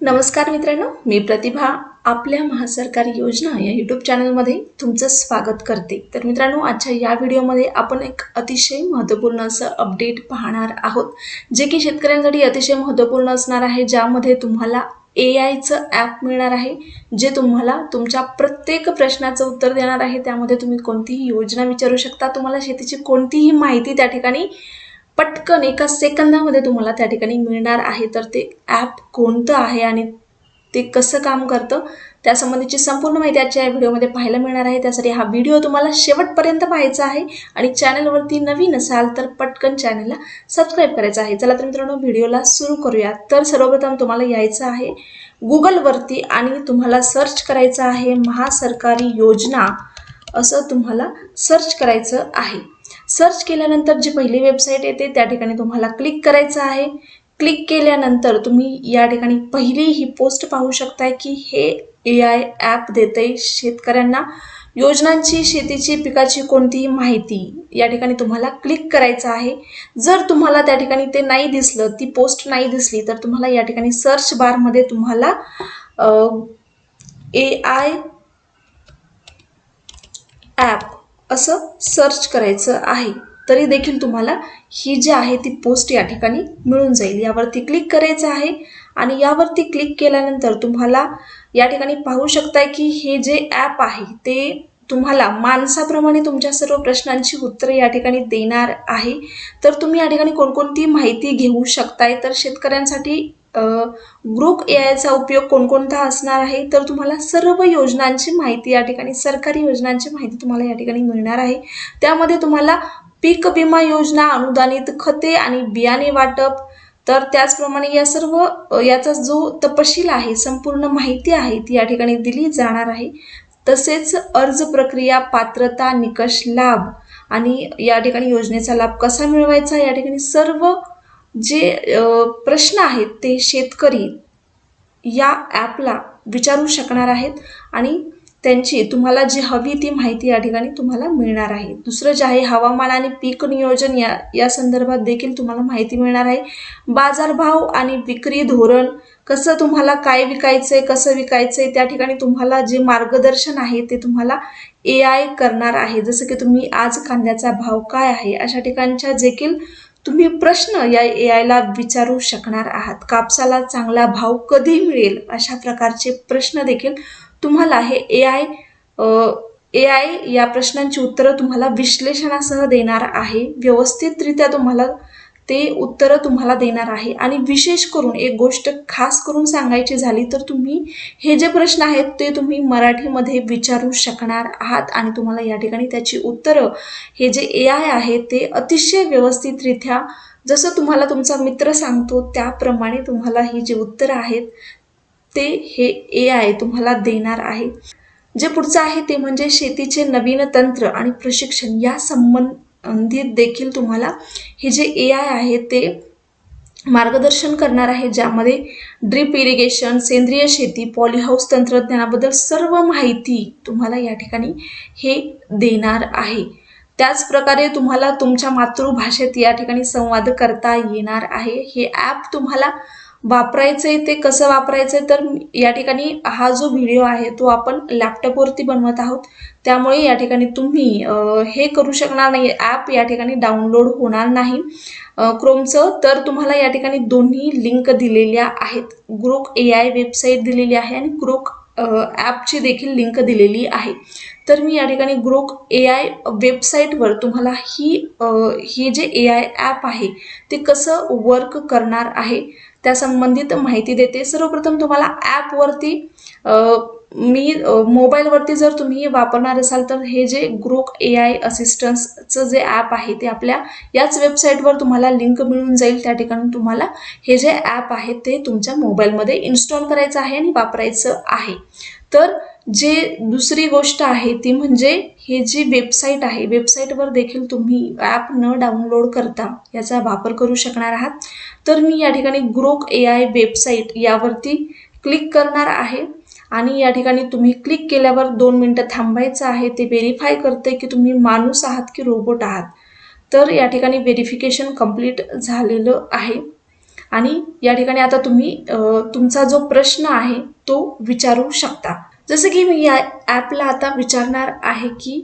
नमस्कार मित्रांनो मी प्रतिभा आपल्या महासरकारी योजना या यूट्यूब चॅनलमध्ये तुमचं स्वागत करते. तर मित्रांनो आजच्या या व्हिडिओमध्ये आपण एक अतिशय महत्त्वपूर्ण असं अपडेट पाहणार आहोत जे की शेतकऱ्यांसाठी अतिशय महत्त्वपूर्ण असणार आहे ज्यामध्ये तुम्हाला ए आयचं ॲप मिळणार आहे जे तुम्हाला तुमच्या प्रत्येक प्रश्नाचं उत्तर देणार आहे. त्यामध्ये तुम्ही कोणतीही योजना विचारू शकता तुम्हाला शेतीची कोणतीही माहिती त्या ठिकाणी पटकन एका सेकंदामध्ये तुम्हाला त्या ठिकाणी मिळणार आहे. तर ते ॲप कोणतं आहे आणि ते कसं काम करतं त्यासंबंधीची संपूर्ण माहिती आजच्या या व्हिडिओमध्ये पाहायला मिळणार आहे. त्यासाठी हा व्हिडिओ तुम्हाला शेवटपर्यंत पाहायचा आहे आणि चॅनलवरती नवीन असाल तर पटकन चॅनलला सबस्क्राईब करायचं आहे. चला तर मित्रांनो व्हिडिओला सुरू करूया. तर सर्वप्रथम तुम्हाला यायचं आहे गुगलवरती आणि तुम्हाला सर्च करायचं आहे महासरकारी योजना असं तुम्हाला सर्च करायचं आहे. सर्च केल्यानंतर जी पहिली वेबसाईट येते त्या ठिकाणी तुम्हाला क्लिक करायचं आहे. क्लिक केल्यानंतर तुम्ही या ठिकाणी पहिली ही पोस्ट पाहू शकताय की हे ए आय ॲप देते शेतकऱ्यांना. योजनांची शेतीची पिकाची कोणतीही माहिती या ठिकाणी तुम्हाला क्लिक करायचं आहे. जर तुम्हाला त्या ठिकाणी ते नाही दिसलं ती पोस्ट नाही दिसली तर तुम्हाला या ठिकाणी सर्च बारमध्ये तुम्हाला ए आय ॲप असं सर्च करायचं आहे. तरी देखील तुम्हाला ही जी आहे ती पोस्ट या ठिकाणी मिळून जाईल. यावरती क्लिक करायचं आहे आणि यावरती क्लिक केल्यानंतर तुम्हाला या ठिकाणी पाहू शकताय की हे जे ॲप आहे ते तुम्हाला माणसाप्रमाणे तुमच्या सर्व प्रश्नांची उत्तरे या ठिकाणी देणार आहे. तर तुम्ही या ठिकाणी कोणकोणती माहिती घेऊ शकताय? तर शेतकऱ्यांसाठी ग्रुप ए आयचा उपयोग कोणकोणता असणार आहे? तर तुम्हाला सर्व योजनांची माहिती या ठिकाणी सरकारी योजनांची माहिती तुम्हाला या ठिकाणी मिळणार आहे. त्यामध्ये तुम्हाला पीक विमा योजना अनुदानित खते आणि बियाणे वाटप. तर त्याचप्रमाणे या सर्व याचा जो तपशील आहे संपूर्ण माहिती आहे ती या ठिकाणी दिली जाणार आहे. तसेच अर्ज प्रक्रिया पात्रता निकष लाभ आणि या ठिकाणी योजनेचा लाभ कसा मिळवायचा? या ठिकाणी सर्व जे प्रश्न आहेत ते शेतकरी या ॲपला विचारू शकणार आहेत आणि त्यांची तुम्हाला जी हवी ती माहिती या ठिकाणी तुम्हाला मिळणार आहे. दुसरं जे आहे हवामान आणि पीक नियोजन या या संदर्भात देखील तुम्हाला माहिती मिळणार आहे. बाजारभाव आणि विक्री धोरण कसं तुम्हाला काय विकायचं आहे कसं विकायचं आहे त्या ठिकाणी तुम्हाला जे मार्गदर्शन आहे ते तुम्हाला ए आय करणार आहे. जसं की तुम्ही आज कांद्याचा भाव काय आहे अशा ठिकाणच्या देखील तुम्ही प्रश्न या ए आयला विचारू शकणार आहात. कापसाला चांगला भाव कधी मिळेल? अशा प्रकारचे प्रश्न देखील तुम्हाला हे ए आय ए आय या प्रश्नांची उत्तरं तुम्हाला विश्लेषणासह देणार आहे. व्यवस्थितरित्या तुम्हाला ते उत्तरं तुम्हाला देणार आहे. आणि विशेष करून एक गोष्ट खास करून सांगायची झाली तर तुम्ही हे जे प्रश्न आहेत ते तुम्ही मराठीमध्ये विचारू शकणार आहात. आणि तुम्हाला या ठिकाणी त्याची उत्तरं हे जे ए आय आहे ते अतिशय व्यवस्थितरित्या जसं तुम्हाला तुमचा मित्र सांगतो त्याप्रमाणे तुम्हाला ही जी उत्तरं आहेत ते हे ए आय तुम्हाला देणार आहे. जे पुढचं आहे ते म्हणजे शेतीचे नवीन तंत्र आणि प्रशिक्षण या संबंध देखील तुम्हाला. हे जे ए आय आहे ते मार्गदर्शन करणार आहे ज्यामध्ये ड्रीप इरिगेशन सेंद्रिय शेती पॉलीहाऊस तंत्रज्ञानाबद्दल सर्व माहिती तुम्हाला या ठिकाणी हे देणार आहे. त्याचप्रकारे तुम्हाला तुमच्या मातृभाषेत या ठिकाणी संवाद करता येणार आहे. हे ॲप तुम्हाला वापरायचं आहे ते कसं वापरायचं आहे तर या ठिकाणी हा जो व्हिडिओ आहे तो आपण लॅपटॉपवरती बनवत आहोत. त्यामुळे या ठिकाणी तुम्ही हे करू शकणार नाही. ॲप या ठिकाणी डाउनलोड होणार नाही. क्रोमचं तर तुम्हाला या ठिकाणी दोन्ही लिंक दिलेल्या आहेत. ग्रोक ए आय वेबसाईट दिलेली आहे आणि ग्रोक ॲपची देखील लिंक दिलेली आहे. तर मी या ठिकाणी ग्रोक ए आय वेबसाईटवर तुम्हाला ही ही जे ए आय ॲप आहे ते कसं वर्क करणार आहे त्या संबंधित माहिती देते. सर्वप्रथम तुम्हाला ॲपवरती मी मोबाईलवरती जर तुम्ही वापरणार असाल तर हे जे ग्रोक ए आय असिस्टन्सचं जे ॲप आहे ते आपल्या याच वेबसाईटवर तुम्हाला लिंक मिळून जाईल. त्या ठिकाणी तुम्हाला हे जे ॲप आहे ते तुमच्या मोबाईलमध्ये इन्स्टॉल करायचं आहे आणि वापरायचं आहे. तर जे दुसरी गोष्ट आहे ती म्हणजे हे जी वेबसाईट आहे वेबसाईटवर देखील तुम्ही ॲप न डाउनलोड करता याचा वापर करू शकणार आहात. तर मी या ठिकाणी ग्रोक ए आय वेबसाईट यावरती क्लिक करणार आहे आणि या ठिकाणी तुम्ही क्लिक केल्यावर दोन मिनटं थांबायचं आहे ते व्हेरीफाय करते की तुम्ही माणूस आहात की रोबोट आहात. तर या ठिकाणी व्हेरिफिकेशन कंप्लीट झालेलं आहे. आणि या ठिकाणी आता तुम्ही तुमचा जो प्रश्न आहे तो विचारू शकता. जसं की मी या ॲपला आता विचारणार आहे की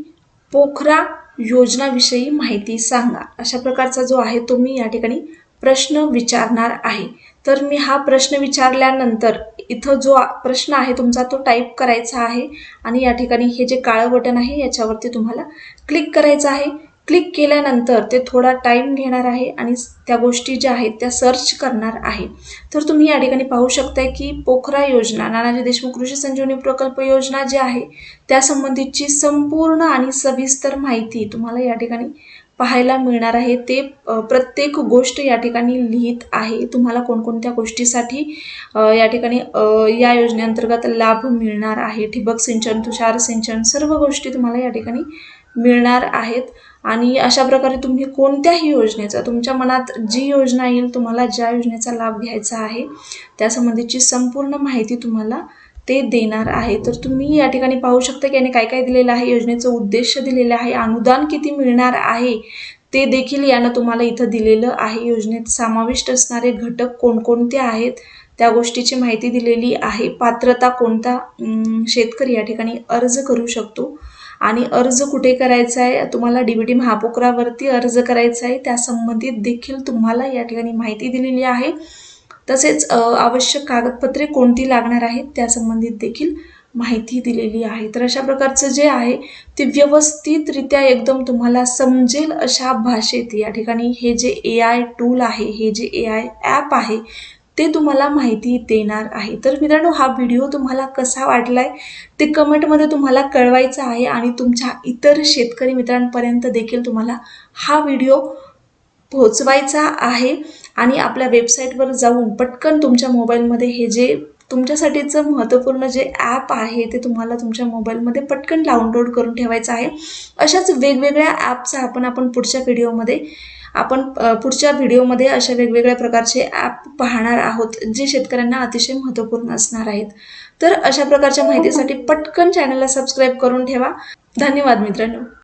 पोखरा योजनाविषयी माहिती सांगा. अशा प्रकारचा जो आहे तो मी या ठिकाणी प्रश्न विचारणार आहे. तर मी हा प्रश्न विचारल्यानंतर इथं जो प्रश्न आहे तुमचा तो टाईप करायचा आहे आणि या ठिकाणी हे जे काळं बटन आहे याच्यावरती तुम्हाला क्लिक करायचं आहे. क्लिक केल्यानंतर ते थोडा टाईम घेणार आहे आणि त्या गोष्टी ज्या आहेत त्या सर्च करणार आहे. तर तुम्ही या ठिकाणी पाहू शकताय की पोखरा योजना नानाजी देशमुख कृषी संजीवनी प्रकल्प योजना जी आहे त्यासंबंधीची संपूर्ण आणि सविस्तर माहिती तुम्हाला या ठिकाणी पाहायला मिळणार आहे. ते प्रत्येक गोष्ट या ठिकाणी लिहित आहे. तुम्हाला कोणकोणत्या गोष्टीसाठी या ठिकाणी या योजनेअंतर्गत लाभ मिळणार आहे? ठिबक सिंचन तुषार सिंचन सर्व गोष्टी तुम्हाला या ठिकाणी मिळणार आहेत. आणि अशा प्रकारे तुम्ही कोणत्याही योजनेचा तुमच्या मनात जी योजना येईल तुम्हाला ज्या योजनेचा लाभ घ्यायचा आहे त्यासंबंधीची संपूर्ण माहिती तुम्हाला ते देणार आहे. तर तुम्ही या ठिकाणी पाहू शकता की याने काय काय दिलेलं आहे योजनेचं उद्देश दिलेलं आहे अनुदान किती मिळणार आहे ते देखील यानं तुम्हाला इथं दिलेलं आहे. योजनेत समाविष्ट असणारे घटक कोणकोणते आहेत त्या गोष्टीची माहिती दिलेली आहे. पात्रता कोणता शेतकरी या ठिकाणी अर्ज करू शकतो. आणि अर्ज कुठे करायचा आहे तुम्हाला डी बी टी महापोकरावरती अर्ज करायचा आहे त्या संबंधित देखील तुम्हाला या ठिकाणी माहिती दिलेली आहे. तसेच आवश्यक कागदपत्रे कोणती लागणार आहेत त्या संबंधित देखील माहिती दिलेली आहे. तर अशा प्रकारचं जे आहे ते व्यवस्थितरित्या एकदम तुम्हाला समजेल अशा भाषेत. या ठिकाणी हे जे ए आय टूल आहे हे जे ए आय ॲप आहे ते तुम्हाला माहिती देणार आहे. तर मित्रांनो हा व्हिडिओ तुम्हाला कसा वाटलाय? ते कमेंटमध्ये तुम्हाला कळवायचं आहे आणि तुमच्या इतर शेतकरी मित्रांपर्यंत देखील तुम्हाला हा व्हिडिओ पोहोचवायचा आहे. आणि आपल्या वेबसाईटवर जाऊन पटकन तुमच्या मोबाईलमध्ये हे जे तुमच्यासाठीचं महत्त्वपूर्ण जे ॲप आहे ते तुम्हाला तुमच्या मोबाईलमध्ये पटकन डाउनलोड करून ठेवायचं आहे. अशाच वेगवेगळ्या ॲपचा आपण आपण पुढच्या व्हिडिओमध्ये आपण पुढच्या व्हिडिओमध्ये अशा वेगवेगळ्या प्रकारचे ॲप पाहणार आहोत जे शेतकऱ्यांना अतिशय महत्त्वपूर्ण असणार आहेत. तर अशा प्रकारच्या माहितीसाठी पटकन चॅनलला सबस्क्राईब करून ठेवा. धन्यवाद मित्रांनो.